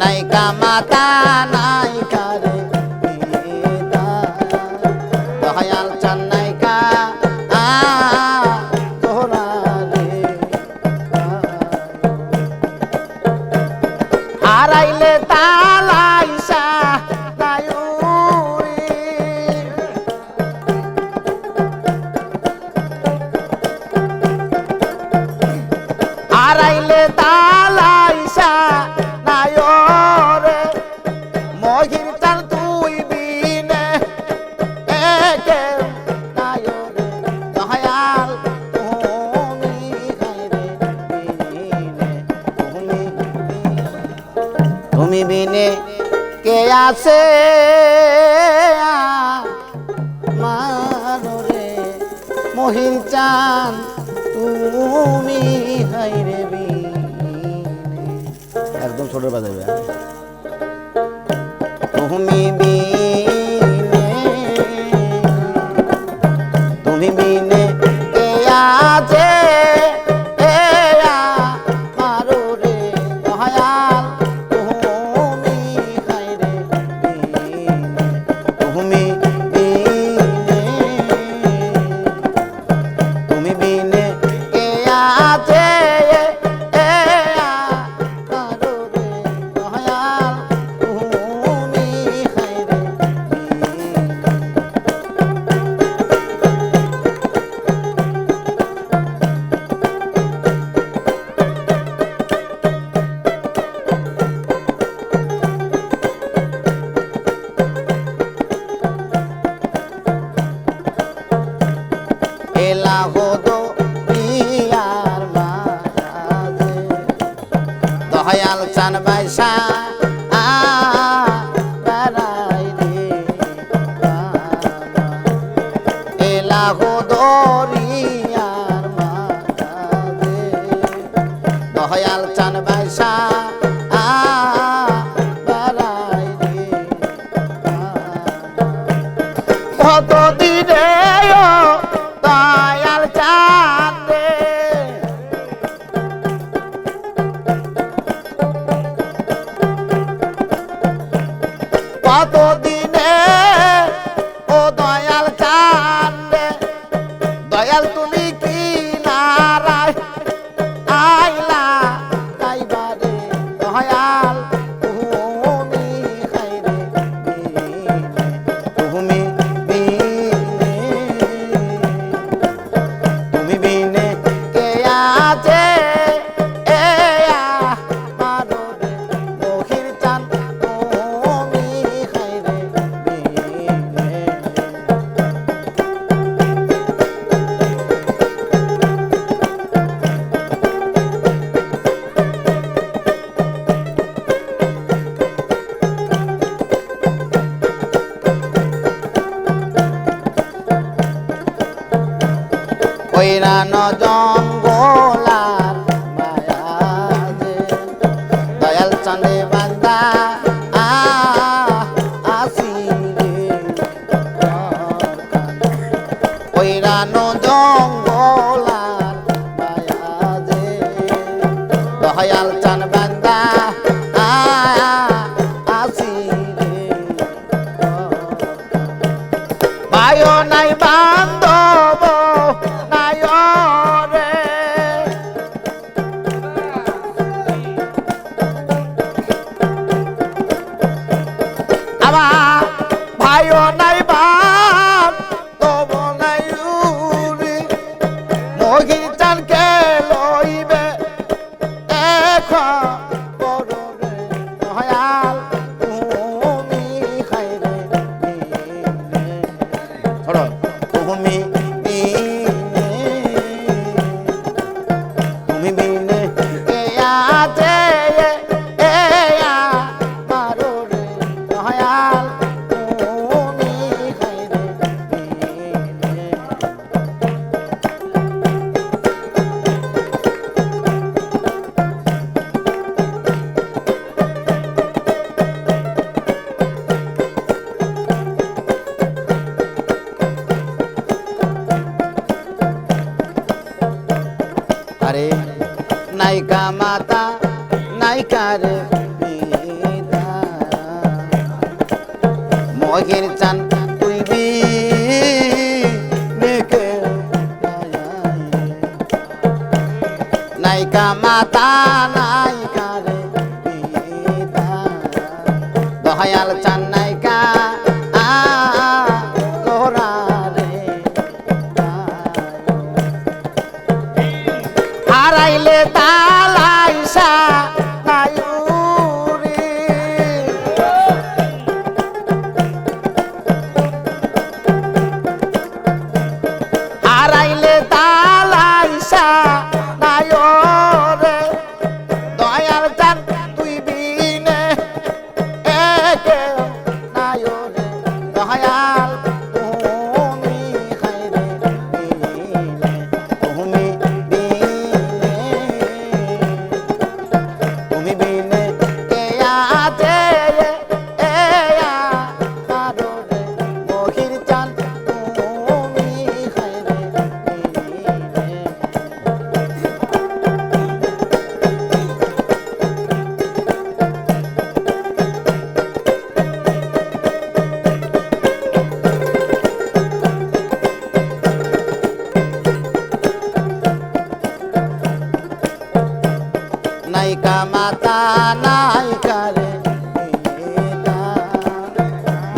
নাই কামাতা নাই কা আছে মানরে মহিন চান তুমি হাইরে একদম ছোট বাজাবে তুমি বি চান বাইসা দরিয়ার মাতা দয়াল চান কতদিন হইরান জঙ্গলার মায়াজে। দয়াল চাঁদে বান্দা আসি হইরান জঙ্গল ayo nai tanah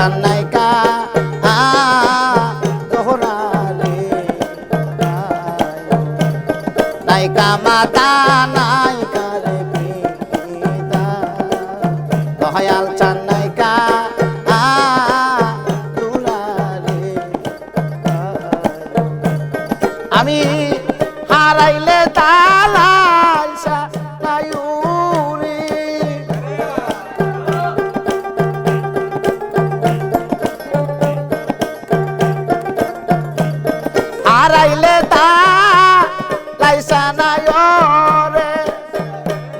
সান্নাইকা জোহরালে নাইকা মাতা নাইকা রে পিতা। দহয়াল চান্নাইকা আমি হারাইলে তালা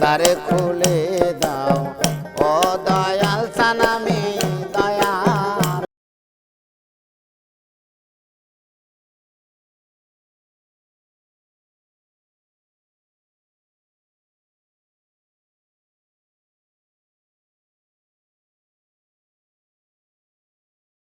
দ্বারে খুলে